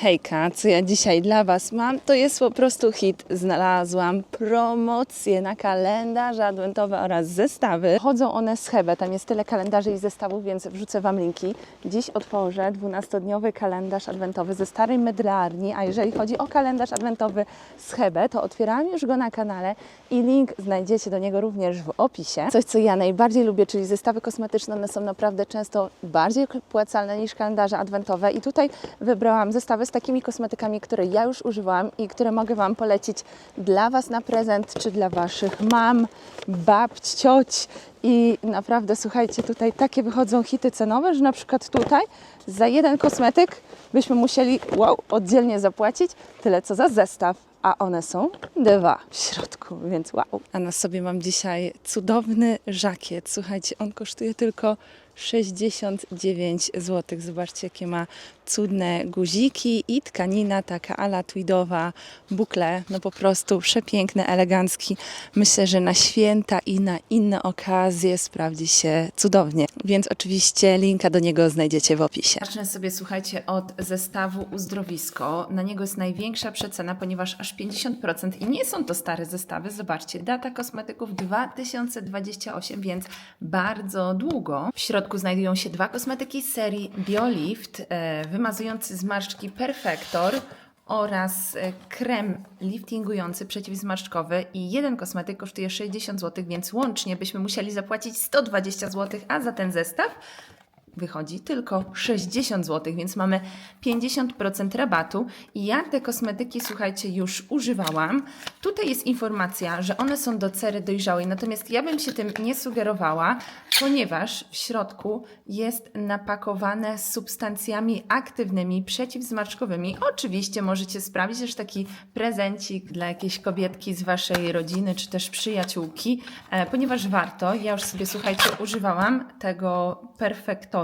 Hejka, co ja dzisiaj dla Was mam, to jest po prostu hit. Znalazłam promocje na kalendarze adwentowe oraz zestawy. Chodzą one z Hebe, tam jest tyle kalendarzy i zestawów, więc wrzucę Wam linki. Dziś otworzę 12-dniowy kalendarz adwentowy ze starej mydlarni, a jeżeli chodzi o kalendarz adwentowy z Hebe, to otwierałam już go na kanale i link znajdziecie do niego również w opisie. Coś, co ja najbardziej lubię, czyli zestawy kosmetyczne, one są naprawdę często bardziej opłacalne niż kalendarze adwentowe i tutaj wybrałam zestawy z takimi kosmetykami, które ja już używałam i które mogę Wam polecić dla Was na prezent, czy dla Waszych mam, babć, cioć. I naprawdę, słuchajcie, tutaj takie wychodzą hity cenowe, że na przykład tutaj za jeden kosmetyk byśmy musieli, wow, oddzielnie zapłacić tyle co za zestaw. A one są dwa w środku, więc wow. A na sobie mam dzisiaj cudowny żakiet. Słuchajcie, on kosztuje tylko 69 zł. Zobaczcie, jakie ma cudne guziki i tkanina taka ala tweedowa, bukle, no po prostu przepiękny, elegancki. Myślę, że na święta i na inne okazje sprawdzi się cudownie. Więc oczywiście linka do niego znajdziecie w opisie. Zacznę sobie, słuchajcie, od zestawu Uzdrowisko. Na niego jest największa przecena, ponieważ aż 50% i nie są to stare zestawy. Zobaczcie, data kosmetyków 2028, więc bardzo długo. W środku znajdują się dwa kosmetyki z serii BioLift, e, wymazujący zmarszczki Perfector oraz e, krem liftingujący przeciwzmarszczkowy. I jeden kosmetyk kosztuje 60 zł, więc łącznie byśmy musieli zapłacić 120 zł, a za ten zestaw wychodzi tylko 60 zł, więc mamy 50% rabatu. I ja te kosmetyki, słuchajcie, już używałam. Tutaj jest informacja, że one są do cery dojrzałej, natomiast ja bym się tym nie sugerowała, ponieważ w środku jest napakowane substancjami aktywnymi, przeciwzmarszkowymi. Oczywiście możecie sprawić też taki prezencik dla jakiejś kobietki z Waszej rodziny, czy też przyjaciółki, e, ponieważ warto. Ja już sobie, słuchajcie, używałam tego perfektora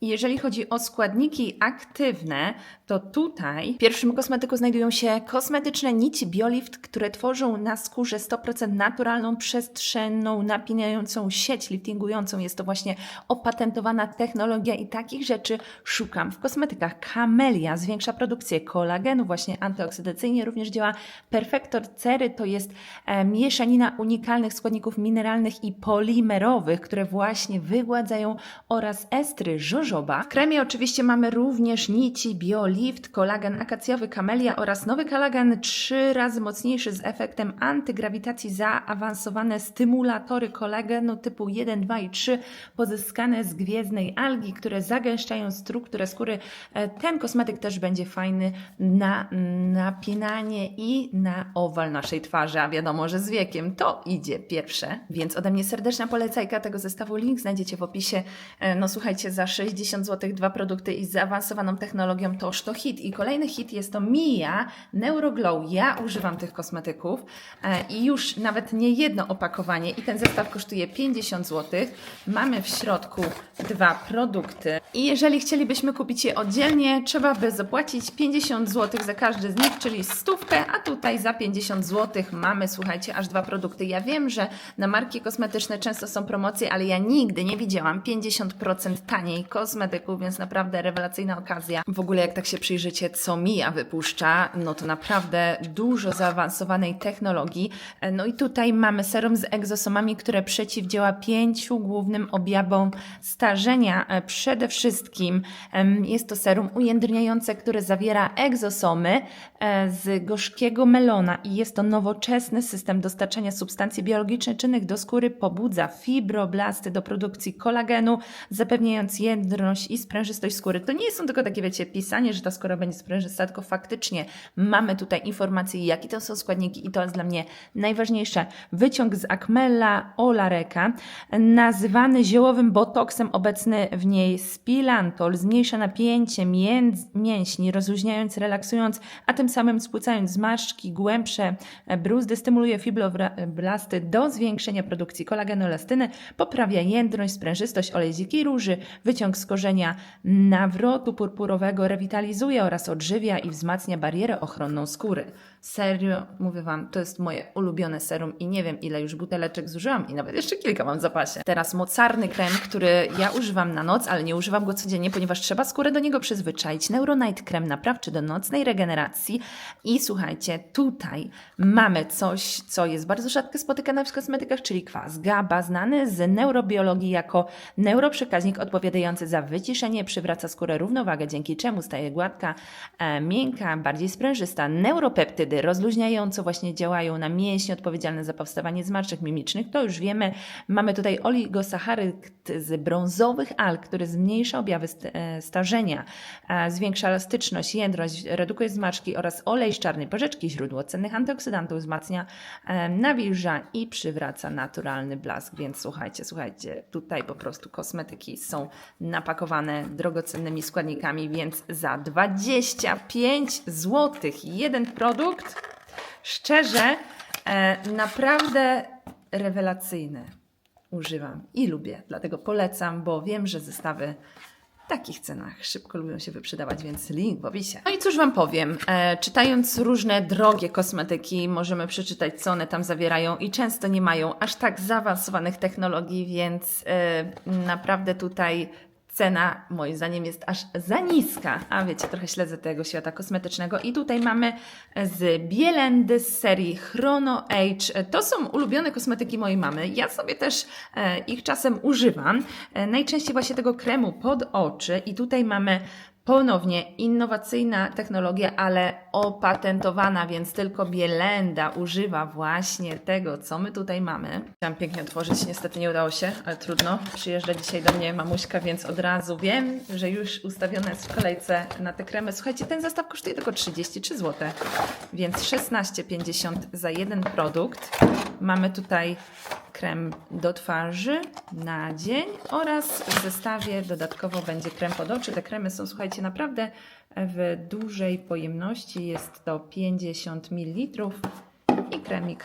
i jeżeli chodzi o składniki aktywne, to tutaj w pierwszym kosmetyku znajdują się kosmetyczne nici BioLift, które tworzą na skórze 100% naturalną, przestrzenną, napinającą sieć liftingującą. Jest to właśnie opatentowana technologia i takich rzeczy szukam w kosmetykach. Camellia zwiększa produkcję kolagenu, właśnie antyoksydacyjnie również działa. Perfektor cery to jest e, mieszanina unikalnych składników mineralnych i polimerowych, które właśnie wygładzają oraz estry jojoba. W kremie oczywiście mamy również nici BioLift, kolagen akacjowy Camellia oraz nowy kolagen trzy razy mocniejszy z efektem antygrawitacji zaawansowane stymulatory kolagenu typu 1, 2 i 3 pozyskane z gwiezdnej algi, które zagęszczają strukturę skóry. E, Ten kosmetyk też będzie fajny na napinanie i na owal naszej twarzy, a wiadomo, że z wiekiem to idzie pierwsze. Więc ode mnie serdeczna polecajka tego zestawu, link znajdziecie w opisie. E, No słuchajcie, za 60 zł dwa produkty i z zaawansowaną technologią toż to hit. I kolejny hit jest to Mia Neuroglow. Ja używam tych kosmetyków e, i już nawet nie jedno opakowanie i ten zestaw kosztuje 50 zł. Mamy w środku dwa produkty i jeżeli chcielibyśmy kupić je oddzielnie, trzeba by zapłacić 50 zł za każdy z nich, czyli stówkę, a tutaj za 50 zł mamy, słuchajcie, aż dwa produkty. Ja wiem, że na marki kosmetyczne często są promocje, ale ja nigdy nie widziałam 50% taniej kosmetyków, więc naprawdę rewelacyjna okazja. W ogóle jak tak się przyjrzycie, co Mia wypuszcza, no to naprawdę dużo zaawansowanej technologii. No i tutaj mamy serum z egzosomami, które przeciwdziała pięciu głównym objawom starzenia. Przede wszystkim jest to serum ujędrniające, które zawiera egzosomy e, z gorzkiego melona i jest to nowoczesny system dostarczania substancji biologicznych czynnych do skóry, pobudza fibroblasty do produkcji kolagenu, zapewniając jędrność i sprężystość skóry. To nie są tylko takie, wiecie, pisanie, że ta skóra będzie sprężysta, tylko faktycznie mamy tutaj informacje, jakie to są składniki i to jest dla mnie najważniejsze. Wyciąg z Acmella olareka, nazywany ziołowym botoksem, obecny w niej spilantol, zmniejsza napięcie mięśni, rozluźniając, relaksując, a tym samym spłycając zmarszczki, głębsze bruzdy, stymuluje fibroblasty do zwiększenia produkcji kolagenu, elastyny, poprawia jędrność, sprężystość, olej z dzikiej róży, wyciąg z korzenia nawrotu purpurowego rewitalizuje oraz odżywia i wzmacnia barierę ochronną skóry. Serio, mówię Wam, to jest moje ulubione serum i nie wiem ile już buteleczek zużyłam i nawet jeszcze kilka mam w zapasie. Teraz mocarny krem, który ja używam na noc, ale nie używam go codziennie, ponieważ trzeba skórę do niego przyzwyczaić. Neuronite krem naprawczy do nocnej regeneracji i słuchajcie, tutaj mamy coś, co jest bardzo rzadko spotykane w kosmetykach, czyli kwas GABA, znany z neurobiologii jako neuroprzekaźnik odpowiadający za wyciszenie, przywraca skórę równowagę, dzięki czemu staje gładka, e, miękka, bardziej sprężysta. Neuropeptydy rozluźniająco właśnie działają na mięśnie odpowiedzialne za powstawanie zmarszczek mimicznych. To już wiemy. Mamy tutaj oligosacharyt z brązowych alg, który zmniejsza objawy e, starzenia, e, zwiększa elastyczność, jędrość, redukuje zmarszczki oraz olej z czarnej porzeczki, źródło cennych antyoksydantów, wzmacnia, e, nawilża i przywraca naturalny blask. Więc słuchajcie, słuchajcie, tutaj po prostu kosmetyki są napakowane drogocennymi składnikami, więc za 25 zł jeden produkt, szczerze, e, naprawdę rewelacyjny używam i lubię. Dlatego polecam, bo wiem, że zestawy w takich cenach szybko lubią się wyprzedawać, więc link w opisie. No i cóż Wam powiem, e, czytając różne drogie kosmetyki, możemy przeczytać, co one tam zawierają i często nie mają aż tak zaawansowanych technologii, więc e, naprawdę tutaj cena moim zdaniem jest aż za niska. A wiecie, trochę śledzę tego świata kosmetycznego i tutaj mamy z Bielendy z serii Chrono Age. To są ulubione kosmetyki mojej mamy. Ja sobie też e, ich czasem używam. E, najczęściej właśnie tego kremu pod oczy i tutaj mamy Ponownie innowacyjna technologia, ale opatentowana, więc tylko Bielenda używa właśnie tego, co my tutaj mamy. Chciałam pięknie otworzyć, niestety nie udało się, ale trudno. Przyjeżdża dzisiaj do mnie mamuśka, więc od razu wiem, że już ustawiona jest w kolejce na te kremy. Słuchajcie, ten zestaw kosztuje tylko 33 zł, więc 16,50 za jeden produkt. Mamy tutaj krem do twarzy na dzień oraz w zestawie dodatkowo będzie krem pod oczy. Te kremy są, słuchajcie, naprawdę w dużej pojemności. Jest to 50 ml i kremik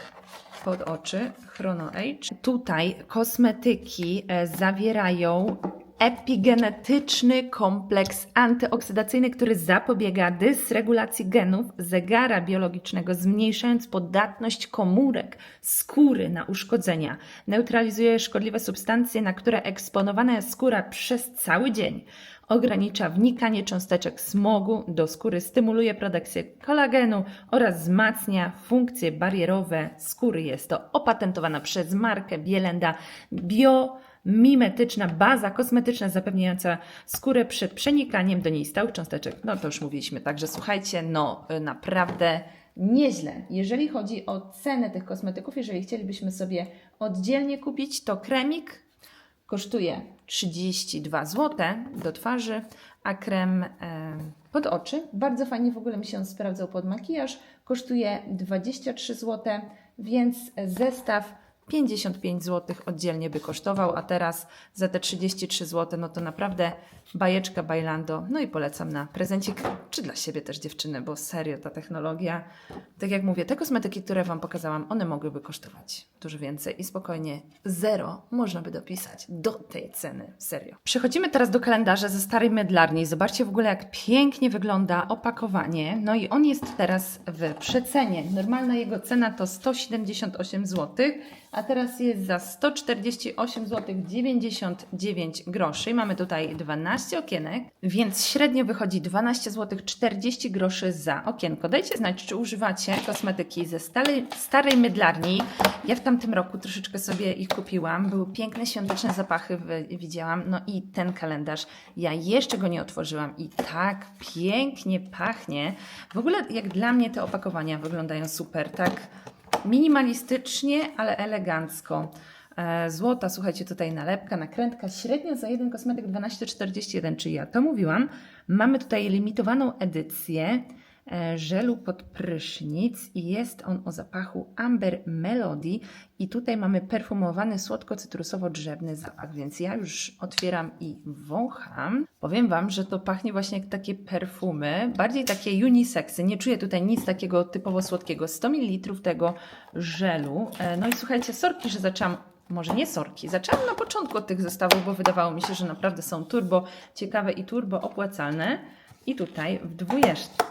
pod oczy Chrono Age. Tutaj kosmetyki e, zawierają epigenetyczny kompleks antyoksydacyjny, który zapobiega dysregulacji genów zegara biologicznego, zmniejszając podatność komórek skóry na uszkodzenia. Neutralizuje szkodliwe substancje, na które eksponowana jest skóra przez cały dzień. Ogranicza wnikanie cząsteczek smogu do skóry, stymuluje produkcję kolagenu oraz wzmacnia funkcje barierowe skóry. Jest to opatentowana przez markę Bielenda Bio mimetyczna baza kosmetyczna zapewniająca skórę przed przenikaniem do niej stałych cząsteczek. No to już mówiliśmy, także słuchajcie, no y, naprawdę nieźle. Jeżeli chodzi o cenę tych kosmetyków, jeżeli chcielibyśmy sobie oddzielnie kupić, to kremik kosztuje 32 zł do twarzy, a krem e, pod oczy, bardzo fajnie w ogóle mi się on sprawdzał pod makijaż, kosztuje 23 zł, więc zestaw 55 zł oddzielnie by kosztował, a teraz za te 33 zł, no to naprawdę bajeczka Bailando. No i polecam na prezencik, czy dla siebie też dziewczyny, bo serio ta technologia, tak jak mówię, te kosmetyki, które Wam pokazałam, one mogłyby kosztować dużo więcej i spokojnie zero można by dopisać do tej ceny, serio. Przechodzimy teraz do kalendarza ze starej mydlarni. Zobaczcie w ogóle, jak pięknie wygląda opakowanie. No i on jest teraz w przecenie. Normalna jego cena to 178 zł, a teraz jest za 148 zł 99 groszy. Mamy tutaj 12 okienek, więc średnio wychodzi 12 zł 40 groszy za okienko. Dajcie znać, czy używacie kosmetyki ze starej, starej mydlarni. Ja w tamtym roku troszeczkę sobie ich kupiłam. Były piękne świąteczne zapachy, widziałam. No i ten kalendarz, ja jeszcze go nie otworzyłam i tak pięknie pachnie. W ogóle jak dla mnie te opakowania wyglądają super, tak minimalistycznie, ale elegancko. E, Złota, słuchajcie, tutaj nalepka, nakrętka, średnio za jeden kosmetyk 12,41, czyli ja to mówiłam. Mamy tutaj limitowaną edycję żelu pod prysznic i jest on o zapachu Amber Melody i tutaj mamy perfumowany słodko-cytrusowo-drzewny zapach, więc ja już otwieram i wącham. Powiem Wam, że to pachnie właśnie jak takie perfumy, bardziej takie uniseksy. Nie czuję tutaj nic takiego typowo słodkiego. 100 ml tego żelu. E, No i słuchajcie, sorki, że zaczęłam może nie sorki. Zaczęłam na początku od tych zestawów, bo wydawało mi się, że naprawdę są turbo ciekawe i turbo opłacalne. I tutaj w dwójeczce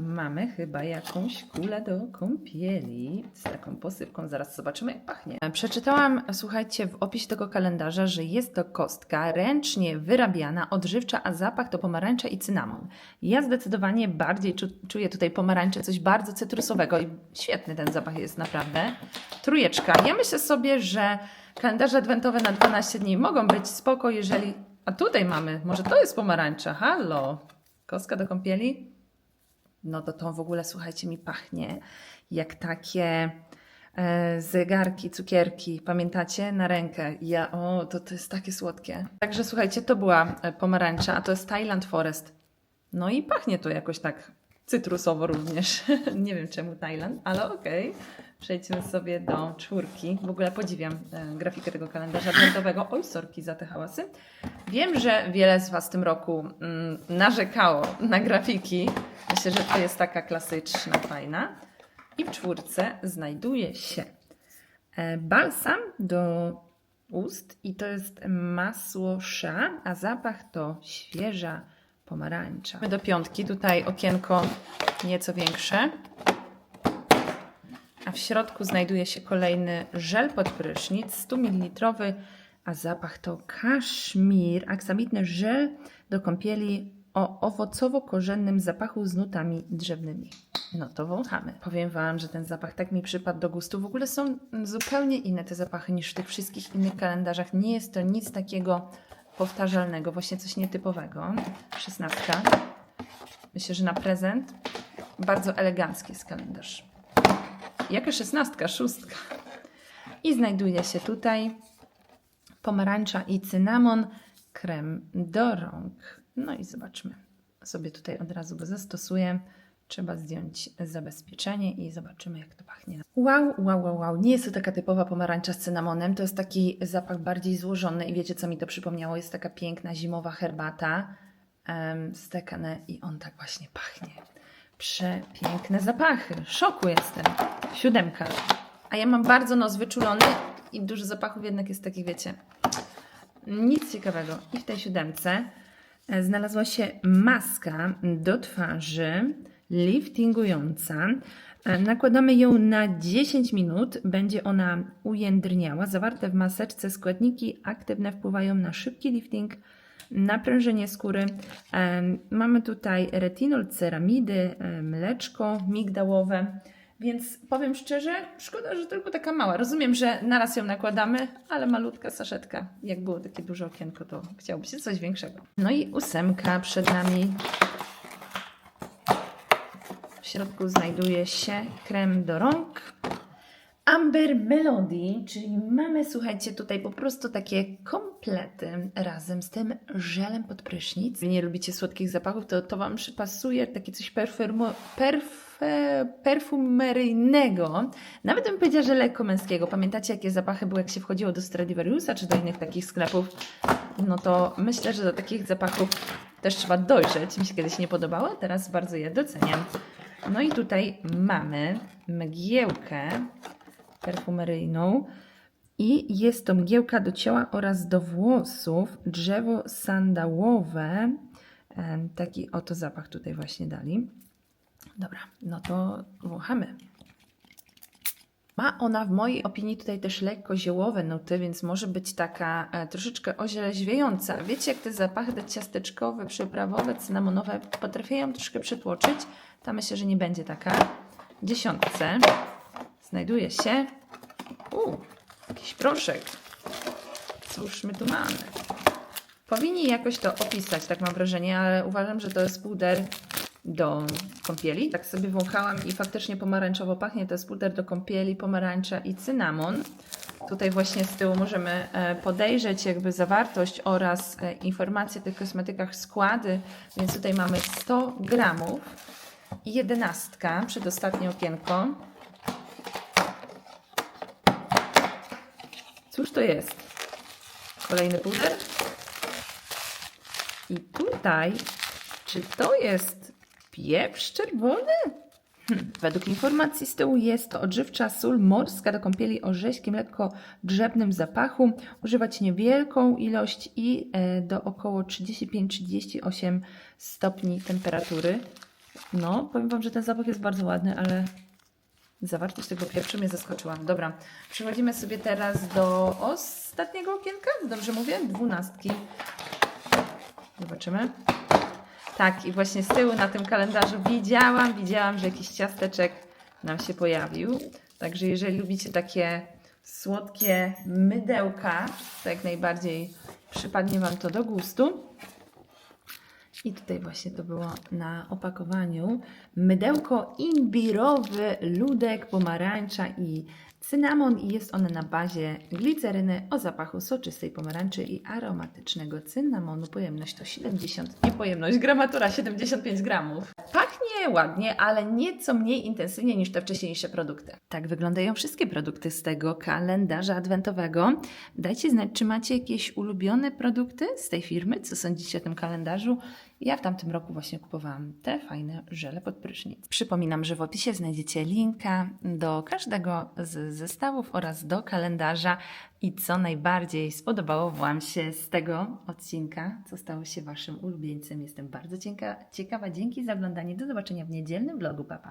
mamy chyba jakąś kulę do kąpieli z taką posypką. Zaraz zobaczymy, jak pachnie. Przeczytałam, słuchajcie, w opisie tego kalendarza, że jest to kostka ręcznie wyrabiana, odżywcza, a zapach to pomarańcza i cynamon. Ja zdecydowanie bardziej czu, czuję tutaj pomarańczę, coś bardzo cytrusowego i świetny ten zapach jest naprawdę. Trójeczka. Ja myślę sobie, że kalendarze adwentowe na 12 dni mogą być spoko, jeżeli... A tutaj mamy, może to jest pomarańcza, halo? Kostka do kąpieli? No to to w ogóle, słuchajcie, mi pachnie jak takie e, zegarki, cukierki, pamiętacie? Na rękę. Ja, o, to, to jest takie słodkie. Także słuchajcie, to była e, pomarańcza, a to jest Thailand Forest. No i pachnie to jakoś tak cytrusowo również. Nie wiem czemu Tajland, ale okej. Przejdźmy sobie do czwórki. W ogóle podziwiam e, grafikę tego kalendarza adwentowego. Oj, sorki za te hałasy. Wiem, że wiele z Was w tym roku mm, narzekało na grafiki. Myślę, że to jest taka klasyczna, fajna. I w czwórce znajduje się e, balsam do ust i to jest masło sza, a zapach to świeża pomarańcza. Do piątki, tutaj okienko nieco większe. A w środku znajduje się kolejny żel pod prysznic, 100 ml, a zapach to kaszmir, aksamitny żel do kąpieli o owocowo-korzennym zapachu z nutami drzewnymi. No to wąchamy. Powiem Wam, że ten zapach tak mi przypadł do gustu. W ogóle są zupełnie inne te zapachy niż w tych wszystkich innych kalendarzach. Nie jest to nic takiego powtarzalnego, właśnie coś nietypowego. Szesnastka. Myślę, że na prezent bardzo elegancki jest kalendarz. Jaka szesnastka? Szóstka. I znajduje się tutaj pomarańcza i cynamon, krem do rąk. No i zobaczmy. Sobie tutaj od razu go zastosuję. Trzeba zdjąć zabezpieczenie i zobaczymy, jak to pachnie. Wow, wow, wow, wow. Nie jest to taka typowa pomarańcza z cynamonem. To jest taki zapach bardziej złożony i wiecie, co mi to przypomniało? Jest taka piękna zimowa herbata um, stekane i on tak właśnie pachnie. Przepiękne zapachy. Szoku jestem. Siódemka. A ja mam bardzo nos wyczulony i dużo zapachów jednak jest takich, wiecie, nic ciekawego. I w tej siódemce e, znalazła się maska do twarzy liftingująca. E, Nakładamy ją na 10 minut. Będzie ona ujędrniała. Zawarte w maseczce składniki aktywne wpływają na szybki lifting, naprężenie skóry. Em, Mamy tutaj retinol, ceramidy, mleczko migdałowe. Więc powiem szczerze, szkoda, że tylko taka mała. Rozumiem, że naraz ją nakładamy, ale malutka saszetka. Jak było takie duże okienko, to chciałoby się coś większego. No i ósemka przed nami. W środku znajduje się krem do rąk. Amber Melody, czyli mamy, słuchajcie, tutaj po prostu takie komplety razem z tym żelem pod prysznic. Jeżeli nie lubicie słodkich zapachów, to to Wam przypasuje takie coś perfumo, perfe, perfumeryjnego. Nawet bym powiedziała, że lekko męskiego. Pamiętacie, jakie zapachy były, jak się wchodziło do Stradivariusa czy do innych takich sklepów? No to myślę, że do takich zapachów też trzeba dojrzeć. Mi się kiedyś nie podobało, teraz bardzo je doceniam. No i tutaj mamy mgiełkę perfumeryjną i jest to mgiełka do ciała oraz do włosów, drzewo sandałowe. Taki oto zapach tutaj właśnie dali. Dobra, no to wąchamy. Ma ona w mojej opinii tutaj też lekko ziołowe nuty, więc może być taka e, troszeczkę ozieleźwiająca. Wiecie, jak te zapachy te ciasteczkowe, przyprawowe, cynamonowe potrafią troszkę przytłoczyć? Ta myślę, że nie będzie taka. W dziesiątce znajduje się u, jakiś proszek. Cóż my tu mamy? Powinni jakoś to opisać, tak mam wrażenie, ale uważam, że to jest puder do kąpieli. Tak sobie wąchałam i faktycznie pomarańczowo pachnie. To jest puder do kąpieli, pomarańcza i cynamon. Tutaj właśnie z tyłu możemy e, podejrzeć jakby zawartość oraz e, informacje o tych kosmetykach, składy. Więc tutaj mamy 100 gramów i jedenastka, przedostatnie okienko. Cóż to jest? Kolejny puder? I tutaj, czy to jest pieprz czerwony? Hmm. Według informacji z tyłu jest to odżywcza sól morska do kąpieli o rześkim, lekko drzewnym zapachu. Używać niewielką ilość i e, do około 35-38 stopni temperatury. No, powiem Wam, że ten zapach jest bardzo ładny, ale zawartość tego pieprzu mnie zaskoczyła. Dobra, przechodzimy sobie teraz do ostatniego okienka. Dobrze mówię? Dwunastki. Zobaczymy. Tak, i właśnie z tyłu na tym kalendarzu widziałam, widziałam, że jakiś ciasteczek nam się pojawił. Także jeżeli lubicie takie słodkie mydełka, to jak najbardziej przypadnie Wam to do gustu. I tutaj właśnie to było na opakowaniu. Mydełko imbirowy, ludek, pomarańcza i cynamon i jest one na bazie gliceryny o zapachu soczystej pomarańczy i aromatycznego cynamonu. Pojemność to 70, nie pojemność, gramatura 75 gramów. Pachnie ładnie, ale nieco mniej intensywnie niż te wcześniejsze produkty. Tak wyglądają wszystkie produkty z tego kalendarza adwentowego. Dajcie znać, czy macie jakieś ulubione produkty z tej firmy, co sądzicie o tym kalendarzu. Ja w tamtym roku właśnie kupowałam te fajne żele pod prysznic. Przypominam, że w opisie znajdziecie linka do każdego z zestawów oraz do kalendarza i co najbardziej spodobało Wam się z tego odcinka, co stało się Waszym ulubieńcem. Jestem bardzo cieka- ciekawa. Dzięki za oglądanie. Do zobaczenia w niedzielnym vlogu. Papa.